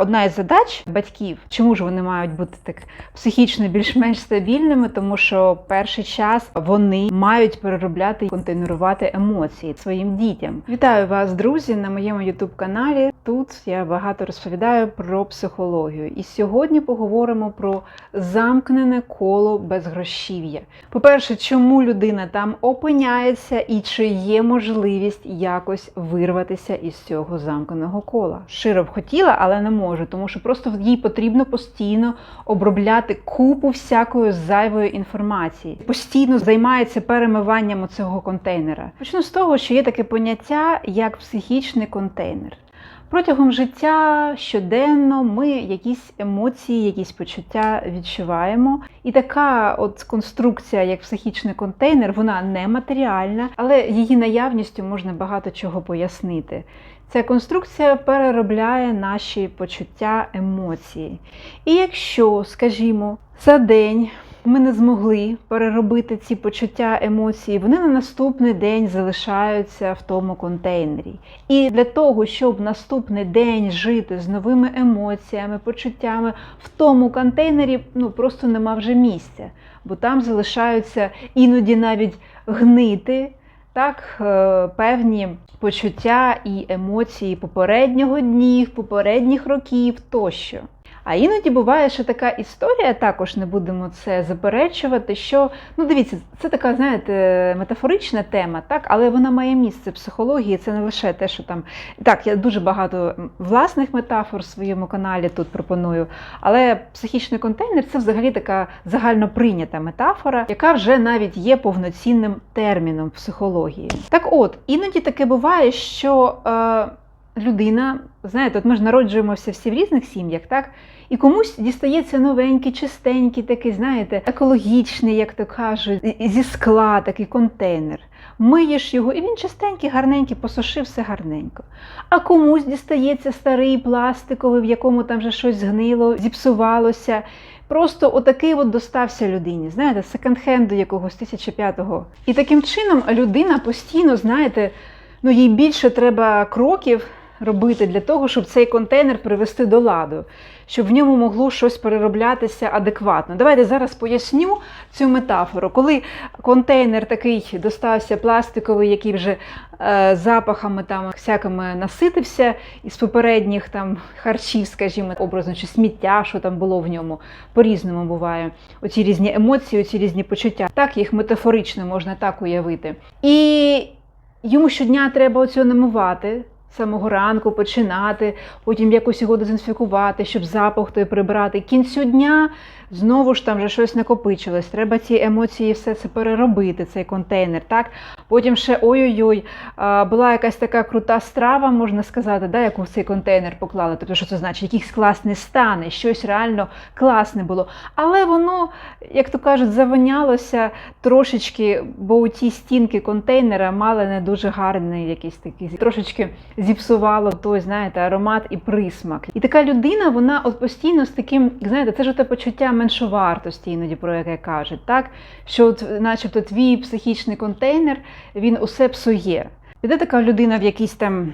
Одна із задач батьків, чому ж вони мають бути так психічно більш-менш стабільними, тому що перший час вони мають переробляти і контейнерувати емоції своїм дітям. Вітаю вас, друзі, на моєму youtube каналі. Тут я багато розповідаю про психологію. І сьогодні поговоримо про замкнене коло безгрошів'я. По-перше, чому людина там опиняється і чи є можливість якось вирватися із цього замкненого кола. Широ б хотіла, але не можу, тому що просто їй потрібно постійно обробляти купу всякої зайвої інформації. Постійно займається перемиванням цього контейнера. Почну з того, що є таке поняття як психічний контейнер. Протягом життя щоденно ми якісь емоції, якісь почуття відчуваємо. І така от конструкція, як психічний контейнер, вона нематеріальна, але її наявністю можна багато чого пояснити. Ця конструкція переробляє наші почуття, емоції. І якщо, скажімо, за день ми не змогли переробити ці почуття емоції, вони на наступний день залишаються в тому контейнері. І для того, щоб наступний день жити з новими емоціями, почуттями в тому контейнері, ну просто нема вже місця, бо там залишаються іноді навіть гнити. Так, е, певні почуття і емоції попереднього днів, попередніх років тощо. А іноді буває, що така історія, також не будемо це заперечувати. Що ну дивіться, це така, знаєте, метафорична тема, так, але вона має місце в психології. Це не лише те, що там так, я дуже багато власних метафор в своєму каналі тут пропоную. Але психічний контейнер це взагалі така загально прийнята метафора, яка вже навіть є повноцінним терміном в психології. Так, от іноді таке буває, що. Е, Людина, знаєте, от ми ж народжуємося всі в різних сім'ях, так? І комусь дістається новенький, чистенький, такий, знаєте, екологічний, як то кажуть, зі скла, такий контейнер. Миєш його, і він чистенький, гарненький, посушив все гарненько. А комусь дістається старий пластиковий, в якому там вже щось згнило, зіпсувалося. Просто отакий от достався людині, знаєте, секонд-хенду якогось 1005-го. І таким чином людина постійно, знаєте, ну їй більше треба кроків робити для того, щоб цей контейнер привести до ладу, щоб в ньому могло щось перероблятися адекватно. Давайте зараз поясню цю метафору. Коли контейнер такий достався пластиковий, який вже е, запахами там всякими наситився із попередніх там харчів, скажімо, образно чи сміття, що там було в ньому, по-різному буває. Оці різні емоції, оці різні почуття. Так їх метафорично можна так уявити. І йому щодня треба оцього намивати самого ранку починати, потім якось його дезінфікувати, щоб запах той прибрати. Кінцю дня знову ж там вже щось накопичилось. Треба ці емоції все це переробити, цей контейнер. так? Потім ще ой-ой-ой, була якась така крута страва, можна сказати, да, яку в цей контейнер поклали. Тобто, що це значить? Якийсь класний стане, щось реально класне було. Але воно, як то кажуть, завонялося трошечки, бо у ті стінки контейнера мали не дуже гарний якийсь такий трошечки зіпсувало той, знаєте, аромат і присмак. І така людина, вона от постійно з таким, знаєте, це ж те почуття меншовартості, іноді про яке кажуть, так? Що, от, начебто, твій психічний контейнер він усе псує. Піде така людина в якийсь там.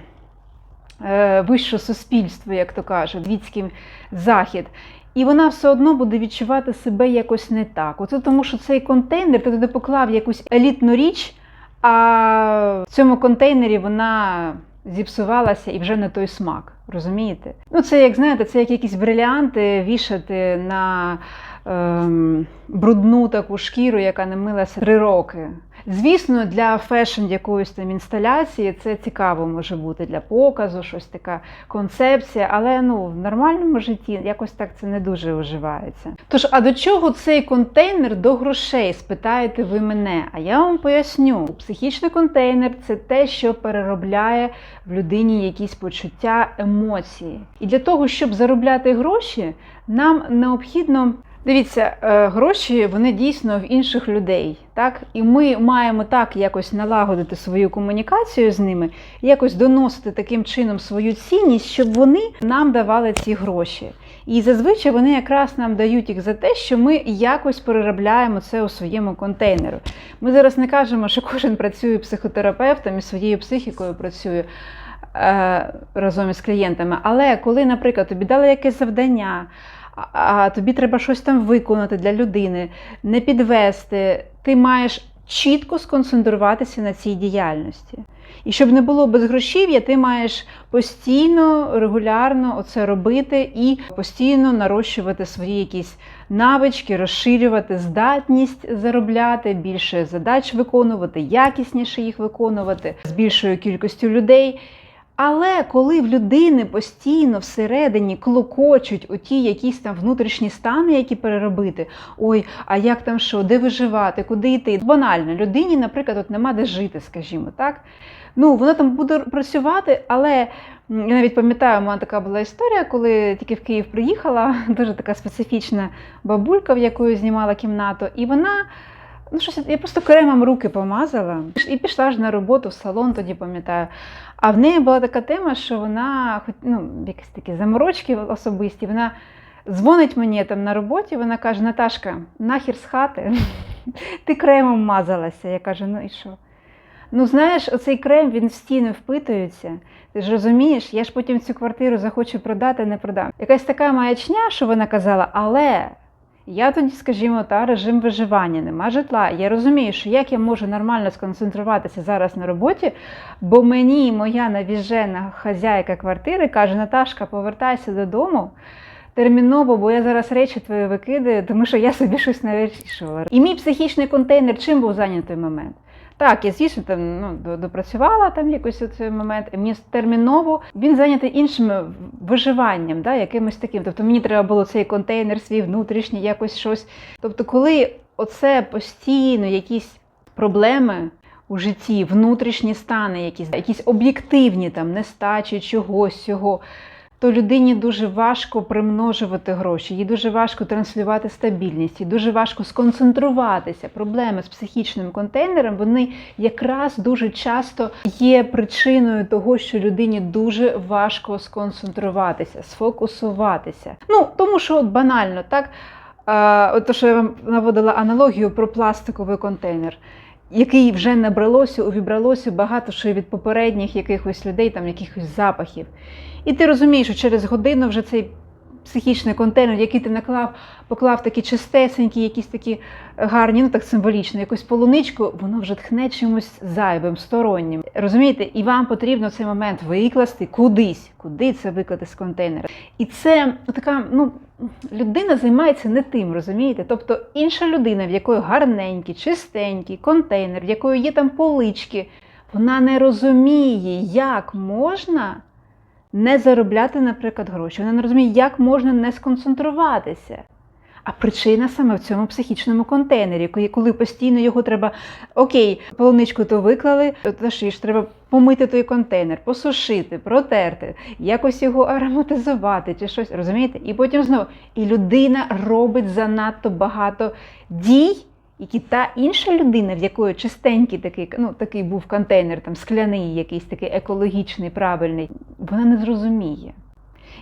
е, Вище суспільство, як то кажуть, світський захід, і вона все одно буде відчувати себе якось не так. Оце тому, що цей контейнер ти туди поклав якусь елітну річ, а в цьому контейнері вона зіпсувалася і вже не той смак. Розумієте? Ну, це як знаєте, це як якісь бриліанти вішати на ем, брудну таку шкіру, яка не милася три роки. Звісно, для фешн якоїсь там інсталяції це цікаво може бути для показу, щось така концепція, але ну в нормальному житті якось так це не дуже вживається. Тож, а до чого цей контейнер до грошей? Спитаєте ви мене? А я вам поясню: психічний контейнер це те, що переробляє в людині якісь почуття, емоції. І для того, щоб заробляти гроші, нам необхідно. Дивіться, е, гроші вони дійсно в інших людей, так? І ми маємо так якось налагодити свою комунікацію з ними, якось доносити таким чином свою цінність, щоб вони нам давали ці гроші. І зазвичай вони якраз нам дають їх за те, що ми якось переробляємо це у своєму контейнеру. Ми зараз не кажемо, що кожен працює психотерапевтом і своєю психікою працює. е, разом із клієнтами. Але коли, наприклад, тобі дали якесь завдання, а, тобі треба щось там виконати для людини, не підвести, ти маєш чітко сконцентруватися на цій діяльності. І щоб не було безгрошів'я, ти маєш постійно, регулярно оце робити і постійно нарощувати свої якісь навички, розширювати здатність заробляти, більше задач виконувати, якісніше їх виконувати з більшою кількістю людей. Але коли в людини постійно всередині клокочуть оті якісь там внутрішні стани, які переробити, ой, а як там що, де виживати, куди йти? Банально, людині, наприклад, от нема де жити, скажімо так. Ну, вона там буде працювати, але я навіть пам'ятаю, у мене така була історія, коли тільки в Київ приїхала, дуже така специфічна бабулька, в якої знімала кімнату, і вона. Ну, щось я просто кремом руки помазала і пішла ж на роботу в салон, тоді пам'ятаю. А в неї була така тема, що вона, ну, якісь такі заморочки особисті, вона дзвонить мені там на роботі, вона каже: Наташка, нахер з хати, ти кремом мазалася. Я кажу, ну і що? Ну, знаєш, оцей крем він в стіни впитується. Ти ж розумієш, я ж потім цю квартиру захочу продати, не продам. Якась така маячня, що вона казала, але я тоді, скажімо, та режим виживання, нема житла. Я розумію, що як я можу нормально сконцентруватися зараз на роботі, бо мені моя навіжена хазяйка квартири каже: Наташка, повертайся додому. Терміново, бо я зараз речі твої викидаю, тому що я собі щось не вирішувала. І мій психічний контейнер чим був зайнятий момент? Так, я звісно там ну, допрацювала там якось у цей момент. і Мені терміново він зайнятий іншим виживанням, да, якимось таким. Тобто мені треба було цей контейнер свій внутрішній, якось щось. Тобто, коли оце постійно якісь проблеми у житті, внутрішні стани, якісь, якісь об'єктивні там нестачі чогось, цього. То людині дуже важко примножувати гроші, їй дуже важко транслювати стабільність, їй дуже важко сконцентруватися. Проблеми з психічним контейнером вони якраз дуже часто є причиною того, що людині дуже важко сконцентруватися, сфокусуватися. Ну тому що от банально, так от то, що я вам наводила аналогію про пластиковий контейнер. Який вже набралося, увібралося багато що від попередніх якихось людей, там якихось запахів. І ти розумієш, що через годину вже цей психічний контейнер, який ти наклав, поклав такі чистесенькі, якісь такі гарні, ну так символічно, якусь полуничку, воно вже тхне чимось зайвим, стороннім. Розумієте, і вам потрібно цей момент викласти кудись, куди це виклати з контейнера. І це така, ну. Людина займається не тим, розумієте? Тобто інша людина, в якої гарненький, чистенький контейнер, в якої є там полички, вона не розуміє, як можна не заробляти, наприклад, гроші. Вона не розуміє, як можна не сконцентруватися. А причина саме в цьому психічному контейнері, коли- постійно його треба окей, полуничку то виклали, то що ж треба помити той контейнер, посушити, протерти, якось його ароматизувати чи щось, розумієте? І потім знову. І людина робить занадто багато дій, які та інша людина, в якої чистенький такий, ну такий був контейнер, там скляний, якийсь такий екологічний, правильний, вона не зрозуміє.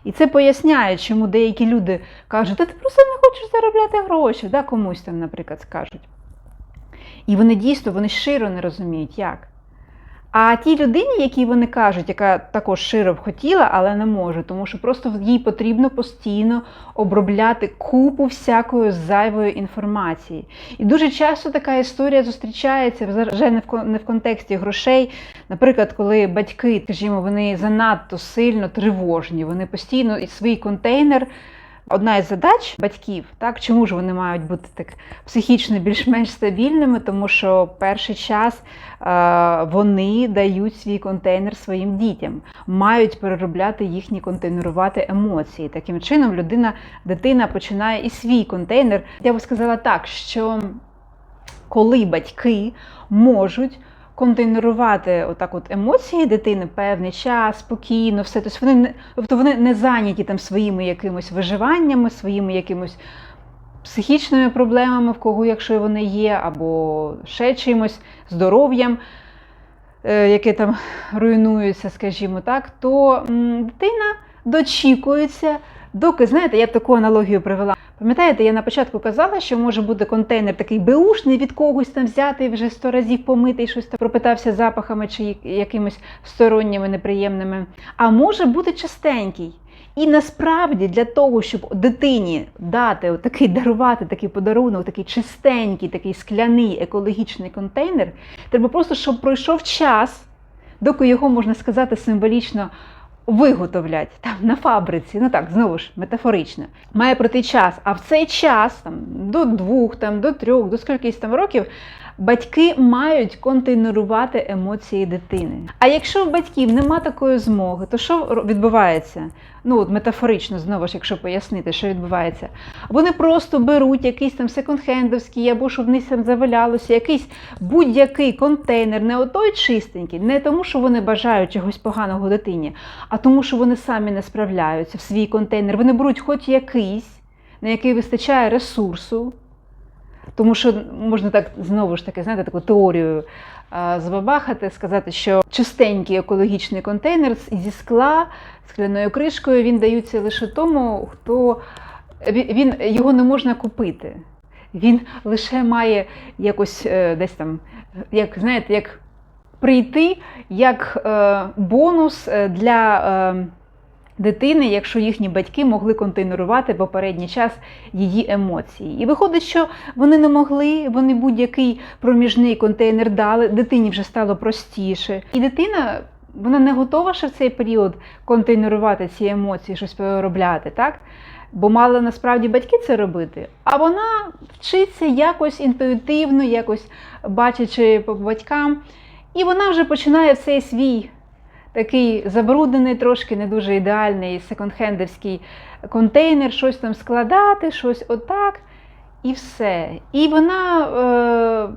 І це поясняє, чому деякі люди кажуть, та ти просто не хочеш заробляти гроші, да, комусь там, наприклад, скажуть. І вони дійсно вони щиро не розуміють, як. А тій людині, якій вони кажуть, яка також широ б хотіла, але не може, тому що просто їй потрібно постійно обробляти купу всякої зайвої інформації. І дуже часто така історія зустрічається вже не в контексті грошей. Наприклад, коли батьки, скажімо, вони занадто сильно тривожні, вони постійно свій контейнер. Одна із задач батьків, так чому ж вони мають бути так психічно більш-менш стабільними, тому що перший час е, вони дають свій контейнер своїм дітям, мають переробляти їхні контейнерувати емоції. Таким чином, людина, дитина починає і свій контейнер. Я би сказала так, що коли батьки можуть контейнерувати отак от емоції дитини певний час, спокійно, все. Тобто вони тобто вони не зайняті там своїми якимось виживаннями, своїми якимось психічними проблемами, в кого, якщо вони є, або ще чимось, здоров'ям, е, яке там руйнується, скажімо так, то дитина дочікується, доки, знаєте, я таку аналогію привела. Пам'ятаєте, я на початку казала, що може бути контейнер такий беушний від когось там взятий, вже сто разів помитий, щось там пропитався запахами чи якимись сторонніми неприємними. А може бути чистенький. І насправді для того, щоб дитині дати такий дарувати такий подарунок, такий чистенький, такий скляний екологічний контейнер, треба просто, щоб пройшов час, доки його можна сказати символічно виготовлять там на фабриці, ну так, знову ж метафорично, має пройти час. А в цей час, там до двох, там, до трьох, до скількись там років, батьки мають контейнерувати емоції дитини. А якщо в батьків нема такої змоги, то що відбувається? Ну, от метафорично, знову ж, якщо пояснити, що відбувається, вони просто беруть якийсь там секонд-хендовський, або щоб вниз там завалялося, якийсь будь-який контейнер, не отой чистенький, не тому, що вони бажають чогось поганого дитині, а тому, що вони самі не справляються в свій контейнер. Вони беруть хоч якийсь, на який вистачає ресурсу. Тому що можна так знову ж таки, знаєте, таку теорію забабахати, сказати, що чистенький екологічний контейнер зі скла, скляною кришкою, він дається лише тому, хто він, його не можна купити. Він лише має якось е, десь там, як знаєте, як прийти як е, бонус для. Дитини, якщо їхні батьки могли контейнерувати попередній час її емоції. І виходить, що вони не могли, вони будь-який проміжний контейнер дали, дитині вже стало простіше. І дитина. Вона не готова ще в цей період контейнерувати ці емоції, щось переробляти, так? Бо мали насправді батьки це робити. А вона вчиться якось інтуїтивно, якось бачачи по батькам, і вона вже починає в цей свій такий забруднений, трошки не дуже ідеальний секонд-хендовський контейнер, щось там складати, щось отак. І все. І вона е,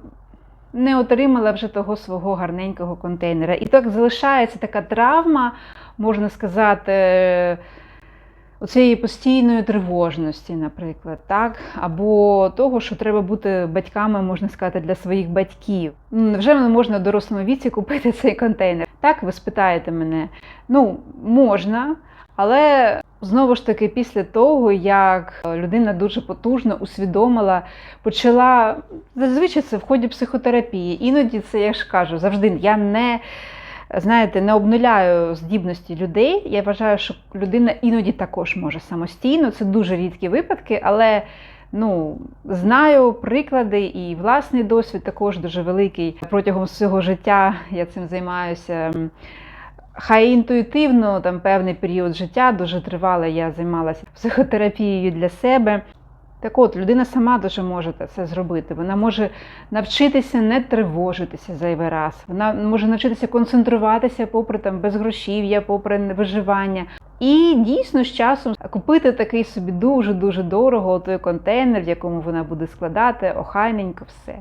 не отримала вже того свого гарненького контейнера. І так залишається така травма, можна сказати, оцієї постійної тривожності, наприклад, так? або того, що треба бути батьками, можна сказати, для своїх батьків. Вже не можна в дорослому віці купити цей контейнер? Так, ви спитаєте мене. Ну, можна, але знову ж таки, після того, як людина дуже потужно усвідомила, почала зазвичай це в ході психотерапії. Іноді це я ж кажу, завжди я не. Знаєте, не обнуляю здібності людей. Я вважаю, що людина іноді також може самостійно. Це дуже рідкі випадки, але ну, знаю приклади і власний досвід також дуже великий. Протягом свого життя я цим займаюся. Хай інтуїтивно, там певний період життя, дуже тривало, я займалася психотерапією для себе. Так от, людина сама дуже може це зробити. Вона може навчитися не тривожитися зайвий раз. Вона може навчитися концентруватися попри там безгрошів'я, попри виживання. І дійсно з часом купити такий собі дуже-дуже дорого той контейнер, в якому вона буде складати, охайненько все.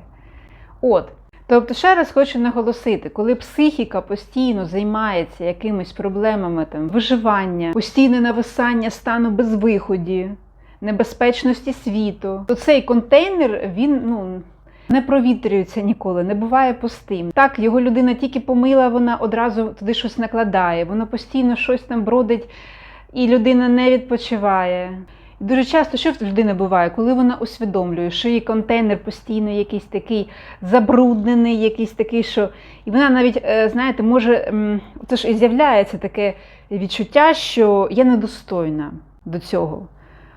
От. Тобто, ще раз хочу наголосити, коли психіка постійно займається якимись проблемами там, виживання, постійне нависання стану безвиході, небезпечності світу, то цей контейнер він ну, не провітрюється ніколи, не буває пустим. Так, його людина тільки помила, вона одразу туди щось накладає, воно постійно щось там бродить, і людина не відпочиває. Дуже часто, що в людини буває, коли вона усвідомлює, що її контейнер постійно якийсь такий забруднений, якийсь такий, що. І вона навіть, е, знаєте, може, це ж і з'являється таке відчуття, що я недостойна до цього.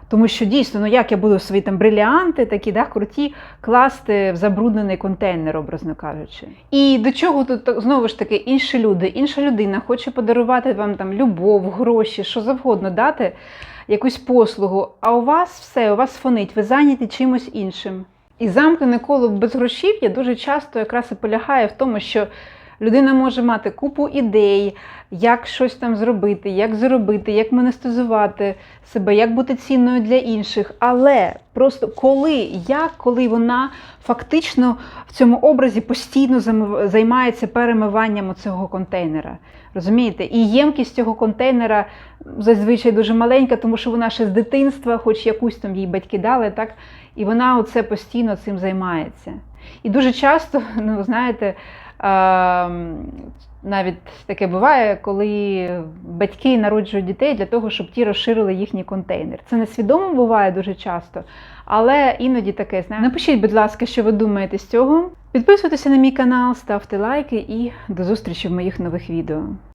Тому що дійсно, ну як я буду свої там бриліанти, такі да, круті, класти в забруднений контейнер, образно кажучи. І до чого тут знову ж таки інші люди, інша людина хоче подарувати вам там любов, гроші, що завгодно дати, якусь послугу. А у вас все, у вас фонить, ви зайняті чимось іншим. І замкнене коло без грошів я дуже часто якраз і полягає в тому, що людина може мати купу ідей, як щось там зробити, як зробити, як монетизувати себе, як бути цінною для інших. Але просто коли, як, коли вона фактично в цьому образі постійно займається перемиванням цього контейнера. Розумієте? І ємкість цього контейнера зазвичай дуже маленька, тому що вона ще з дитинства, хоч якусь там їй батьки дали, так? І вона оце постійно цим займається. І дуже часто, ну знаєте, Навіть таке буває, коли батьки народжують дітей для того, щоб ті розширили їхній контейнер. Це несвідомо буває дуже часто, але іноді таке знає. Напишіть, будь ласка, що ви думаєте з цього. Підписуйтеся на мій канал, ставте лайки і до зустрічі в моїх нових відео.